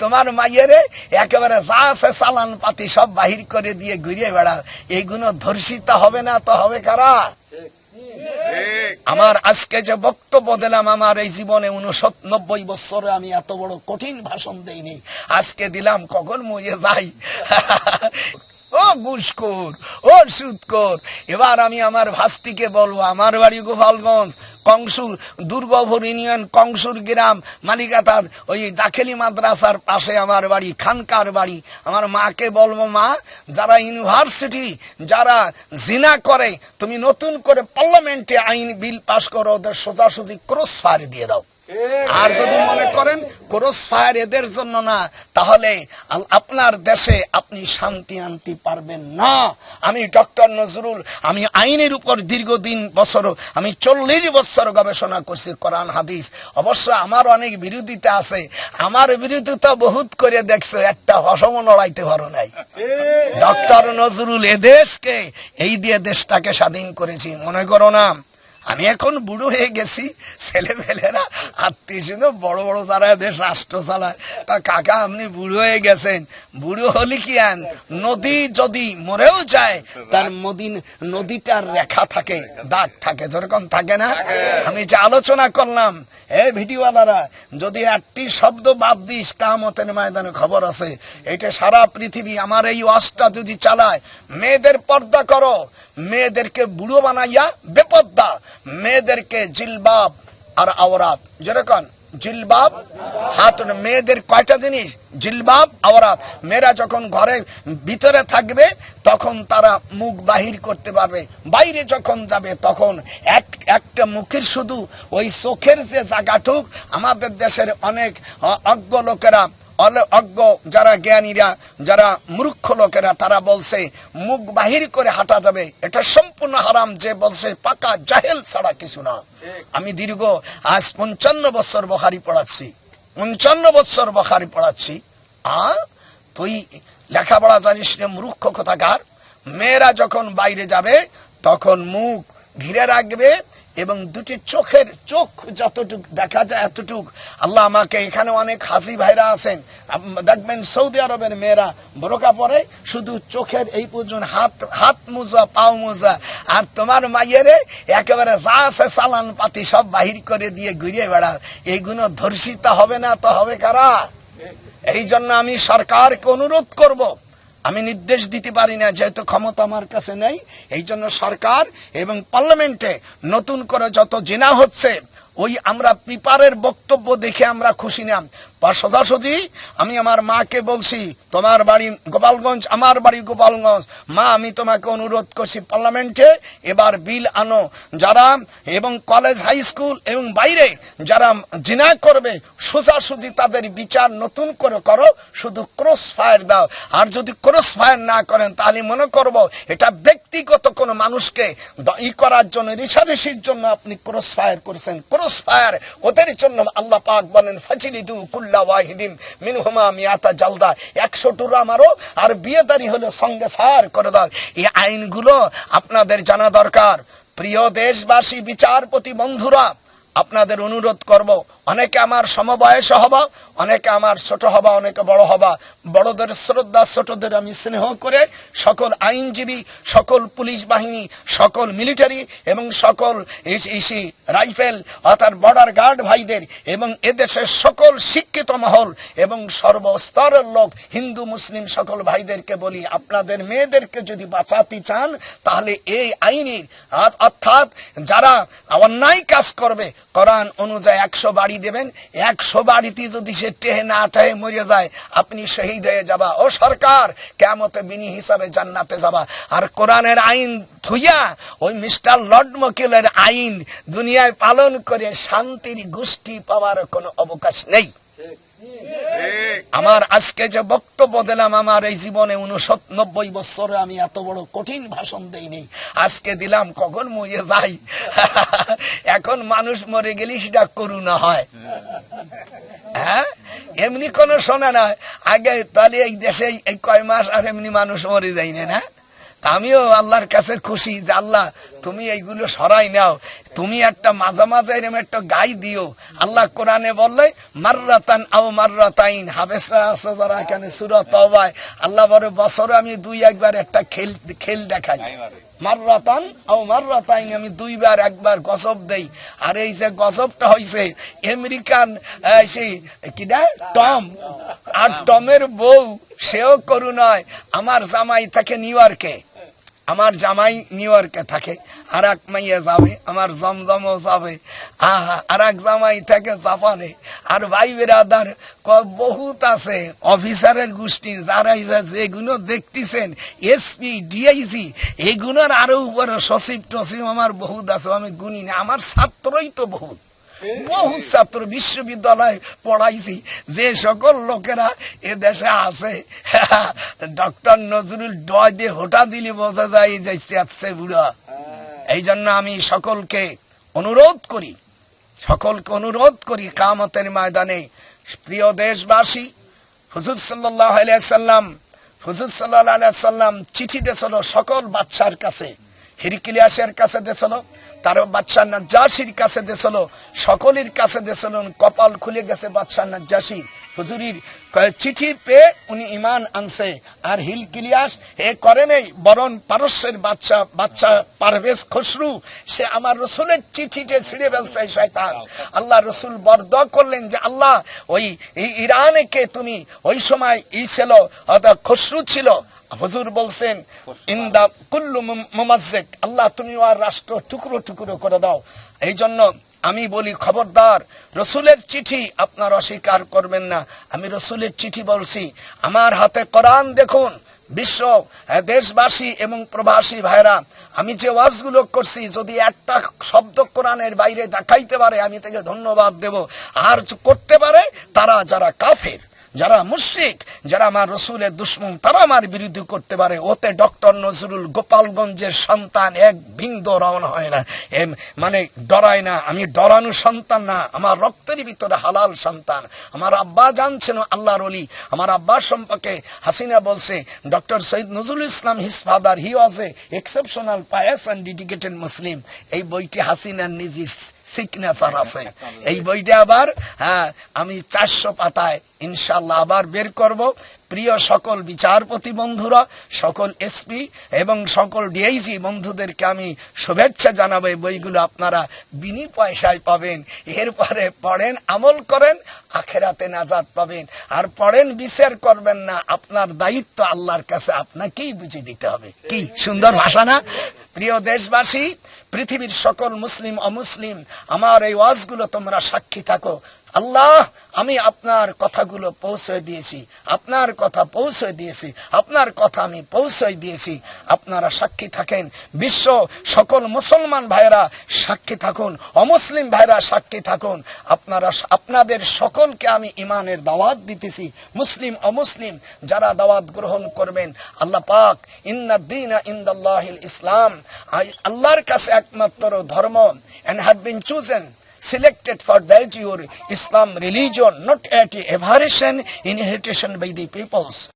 তোমার মাইয়েরে একেবারে যা আছে চালান পাতি সব বাহির করে দিয়ে ঘুরিয়ে বেড়াও। এইগুলো ধর্ষিত হবে না তো হবে কারা? আমার আজকে যে বক্তব্য দিলাম, আমার এই জীবনে উনসত্নব্বই বছরে আমি এত বড় কঠিন ভাষণ দেইনি। আজকে দিলাম কখন মজে যাই? ও ঘুষখোর ও সুদখোর এবার আমি আমার ভাস্তিকে বলব, আমার বাড়ি গোপালগঞ্জ, কংসুর দুর্গভর ইউনিয়ন, কংসুর গ্রাম মালিকাতার ওই দাখেলি মাদ্রাসার পাশে আমার বাড়ি, খানকার বাড়ি। আমার মাকে বলব, মা, যারা ইউনিভার্সিটি, যারা জিনা করে, তুমি নতুন করে পার্লামেন্টে আইন বিল পাশ করো, ওদের সোজাসুজি ক্রস ফায়ার দিয়ে দাও। আর যদি মনে করেন ক্রস ফায়ার এদের জন্য না তাহলে আপনার দেশে আপনি শান্তি আনতে পারবেন না। আমি ডক্টর নজরুল আমি আইনের উপর দীর্ঘদিন বছর আমি চল্লিশ বছর গবেষণা করছি কোরআন হাদিস। অবশ্য আমার অনেক বিরোধিতা আছে। আমার বিরোধিতা বহুত করে দেখছে একটা হসম লড়াইতে পারো নাই। ডক্টর নজরুল এদেশকে এই দিয়ে দেশটাকে স্বাধীন করেছি। মনে করো না আমি এখন বুড়ো হয়ে গেছি ছেলেমেলেরা আত্মীয় স্বজন বড় বড় যারা দেশ রাষ্ট্র চালায় তা কাকা আপনি বুড়ো হয়ে গেছেন বুড়ো হলে কি আন নদী যদি মরেও যায় তার মদিন নদীটার রেখা থাকে দাগ থাকে যেরকম থাকে না? আমি যে আলোচনা করলাম এ ভিডিওওয়ালারা যদি একটি শব্দ বাদ দিস কামতের ময়দানে খবর আছে এটা সারা পৃথিবী আমার এই ওয়াজটা যদি চালায় মেয়েদের পর্দা করো মেয়েদেরকে বুড়ো বানাইয়া বেপদ্দা। মেয়েদেরকে জিলবাব আর আওরাত। যেরকম জিলবাব, হাত মেয়েদের কয়টা জিনিস? জিলবাব, আওরাত। মেয়েরা যখন ঘরে ভিতরে থাকবে, তখন তারা মুখ বাহির করতে পারবে। বাইরে যখন যাবে, তখন এক একটা মুখের শুধু ওই চোখের যে জায়গাটুক, আমাদের দেশের অনেক অজ্ঞ লোকেরা অজ্ঞ যারা জ্ঞানীরা, যারা মূর্খ লোকেরা, তারা বলছে, মুখ বাহির করে হাঁটা যাবে। এটা সম্পূর্ণ হারাম, যে বলছে, পাকা জাহেল ছাড়া কিছু না। আমি দীর্ঘ আজ পঞ্চান্ন বছর বখারি পড়াচ্ছি। পঞ্চান্ন বছর বখারি পড়াচ্ছি। আ, তুই লেখাপড়া জানিস না মূর্খ কোথাকার। মেয়েরা যখন বাইরে যাবে, তখন মুখ ঘিরে রাখবে এবং দুটি চোখের চোখ যতটুক দেখা যায় এতটুক, আল্লাহ আমাকে এখানে অনেক হাসি ভাইরা আছেন। দেখবেন সৌদি আরবের মেয়েরা বোরকা পরে শুধু চোখের এই পর্যন্ত হাত হাত মোজা, পাও মোজা, আর তোমার মাইয়েরে একেবারে যা আছে চালান পাতি সব বাহির করে দিয়ে ঘুরিয়ে বেড়া। এইগুলো ধর্ষিত হবে না তো হবে কারা? এই জন্য আমি সরকারকে অনুরোধ করব। আমি নির্দেশ দিতে পারি না, যেহেতু ক্ষমতা আমার কাছে নেই, এই জন্য সরকার এবং পার্লামেন্টে নতুন করে যত জেনা হচ্ছে, ওই আমরা পিপারের বক্তব্য দেখে আমরা খুশি না। বা সোজাসুজি, আমি আমার মাকে বলছি, তোমার বাড়ি গোপালগঞ্জ, আমার বাড়ি গোপালগঞ্জ। মা, আমি তোমাকে অনুরোধ করছি, পার্লামেন্টে এবার বিল আনো। যারা এবং কলেজ, হাই স্কুল এবং বাইরে যারা জিনা করবে, সোজাসুজি তাদের বিচার নতুন করে করো, শুধু ক্রস ফায়ার দাও। আর যদি ক্রস ফায়ার না করেন, তাহলে মনে করব এটা ব্যক্তিগত কোনো মানুষকে ই করার জন্য, রিসারেসির জন্য আপনি ক্রস ফায়ার করেছেন। ক্রস ফায়ার, ওদের জন্য আল্লাহ পাক বলেন, ফাজিলিদু কুল্লা ওয়াহিদিন মিনহুমা মিয়াতা জালদা। একশো টুরা মারো আর বিয়েদারি হলে সঙ্গে সার করে দাও। এই আইনগুলো আপনাদের জানা দরকার। প্রিয় দেশবাসী, বিচারপতি, বন্ধুরা আপনাদের অনুরোধ করব, অনেকে আমার সমবয়স হবা, অনেকে আমার ছোট হবা, অনেকে বড় হবা। বড়দের শ্রদ্ধা, ছোটদের আমি স্নেহ করে সকল আইনজীবী, সকল পুলিশ বাহিনী, সকল মিলিটারি এবং সকল ইসি রাইফেল, অর্থাৎ বর্ডার গার্ড ভাইদের এবং এদেশের সকল শিক্ষিত মহল এবং সর্বস্তরের লোক, হিন্দু, মুসলিম সকল ভাইদেরকে বলি, আপনাদের মেয়েদেরকে যদি বাঁচাতে চান, তাহলে এই আইনের, অর্থাৎ যারা অন্যায় কাজ করবে কোরআন অনুযায়ী একশো বাড়ি দেবেন, একশো বাড়িতে যদি সে টেহে না টেহে মরে যায়, আপনি শহীদ হয়ে যাবা। ও সরকার কেমতে বিনি হিসাবে জান্নাতে যাবা। আর কোরআনের আইন ধুইয়া, ওই মিস্টার লর্ড মকিলের আইন দুনিয়ায় পালন করে শান্তির গোষ্ঠী পাওয়ার কোনো অবকাশ নেই। আমার আজকে যে বক্তব্য দিলাম, আমার এই জীবনে উনসত্নব্বই বছরে আমি এত বড় কঠিন ভাষণ দেইনি। আজকে দিলাম কখন মরে যাই? এখন মানুষ মরে গেলে সেটা করুণা হয়। হ্যাঁ? এমনি কোনো শোনা নয় আগে তাহলে এই দেশে এই কয় মাস আর এমনি মানুষ মরে যায় না না? আমিও আল্লাহর কাছে খুশি যে আল্লাহ, তুমি এইগুলো সরাই নাও। তুমি একটা মাঝে মাঝে এরম একটা গাই দিও। আল্লাহ কোরআনে বললে, মাররাতান আও মাররাতাইন। হাবেসরা আছে যারা এখানে সুরত তওবায়। আল্লাহ বলে, বছরে আমি দুই একবার একটা খেল খেল দেখাই। মাররাতান আও মাররাতাইন, আমি দুইবার একবার গজব দেই। আর এই যে গজবটা হইছে, আমেরিকান সেই কিনা টম। আর টমের বউ, সেও করু নয় আমার জামাই থাকে নিউ ইয়র্কে। আমার জামাই নিউ ইয়র্কে থাকে আর এক মাইয়া যাবে, আমার জমজমও যাবে। আহা আর এক জামাই থাকে জাপানে। আর ভাই বেরাদার বহুত আছে, অফিসারের গোষ্ঠী, যারা যেগুলো দেখতেছেন এসপি ডিআইসি এগুলোর আরও উপরে সচিব টসিব আমার বহুত আছে, আমি গুনি না, আমার ছাত্রই তো বহুত। বহু ছাত্র বিশ্ববিদ্যালয়ে পড়াইছি। যে সকল লোকেরা এ দেশে আছে ডক্টর নজরুল ডয় দিয়ে হোটা দিলে বোঝা যায় যে আছে বুড়া। এই জন্য আমি সকলকে অনুরোধ করি সকলকে অনুরোধ করি কামতের ময়দানে। প্রিয় দেশবাসী হুজুর সাল্লাহ সাল্লাম হুজুর সাল্লাহ সাল্লাম চিঠি দিয়েছিল সকল বাচ্চার কাছে। হিরকিলিয়াসের কাছে দেছিল তার বাচ্চা নাজ্জাসির কাছে দিয়েছিল, সকলের কাছে দেছিল কপাল খুলে গেছে বাদশাহ নাজ্জাসি হুজুরির চিঠি পেয়ে উনি ইমান আনছে। আর হিল কিলিয়াস এ করে নেই, বরং পারস্যের বাচ্চা বাচ্চা পারভেজ খসরু, সে আমার রসুলের চিঠিতে ছিঁড়ে ফেলছে, শয়তান। আল্লাহ রসুল বরদ করলেন যে, আল্লাহ, ওই ইরানেকে তুমি? ওই সময় ই ছিল খসরু ছিল। হুজুর বলছেন ইন্দা কুল্লু মুমাজ্জেক, আল্লাহ তুমি আর রাষ্ট্র টুকরো টুকরো করে দাও। এই জন্য আমি বলি, খবরদার, রসুলের চিঠি আপনার অস্বীকার করবেন না। আমি রসুলের চিঠি বলছি, আমার হাতে কোরআন দেখুন, বিশ্ব দেশবাসী এবং প্রবাসী ভাইরা আমি যে ওয়াজগুলো করছি, যদি একটা শব্দ কোরআনের বাইরে দেখাইতে পারে, আমি তাকে ধন্যবাদ দেব। আর করতে পারে তারা যারা কাফের। যারা মুশরিক, যারা আমার রসুলের দুশ্মন, তারা আমার বিরুদ্ধে করতে পারে। ওতে ডক্টর নজরুল গোপালগঞ্জের সন্তান এক বিন্দু রওনা হয় না। এম মানে ডরায় না। আমি ডরানো সন্তান না। আমার রক্তের ভিতরে হালাল সন্তান। আমার আব্বা জানছেন আল্লাহর অলি আমার আব্বার সম্পর্কে হাসিনা বলছে, doctor Syed Nazrul Islam his father he was a exceptional pious and dedicated Muslim এই বইটি হাসিনার নিজে সিগনেচার আছে। এই বইটা আবার হ্যাঁ আমি চারশো পাতায় ইনশাল্লাহ আবার বের করব। প্রিয় সকল বিচারপতি বন্ধুরা, সকল এসপি এবং সকল ডিআইসি বন্ধুদেরকে আমি শুভেচ্ছা জানাব। বইগুলো আপনারা বিনি পয়সায় পাবেন। এরপরে পড়েন, আমল করেন, আখেরাতে নাজাদ পাবেন। আর পড়েন, বিচার করবেন না, আপনার দায়িত্ব আল্লাহর কাছে আপনাকেই বুঝে দিতে হবে। কি সুন্দর ভাষা না? প্রিয় দেশবাসী, পৃথিবীর সকল মুসলিম, অমুসলিম, আমার এই ওয়াজগুলো তোমরা সাক্ষী থাকো। আল্লাহ, আমি আপনার কথাগুলো পৌঁছে দিয়েছি। আপনার কথা পৌঁছে দিয়েছি। আপনার কথা আমি পৌঁছে দিয়েছি। আপনারা সাক্ষী থাকেন। বিশ্ব সকল মুসলমান ভাইরা সাক্ষী থাকুন। অমুসলিম ভাইরা সাক্ষী থাকুন। আপনারা আপনাদের সকলকে আমি ইমানের দাওয়াত দিতেছি। মুসলিম, অমুসলিম যারা দাওয়াত গ্রহণ করবেন, আল্লাহ পাক ইন্নাদ্দিন ইন্দাল্লাহিল ইসলাম আল্লাহর কাছে একমাত্র ধর্ম and have been chosen selected for that your Islam religion, not at a aberration inheritation by the peoples.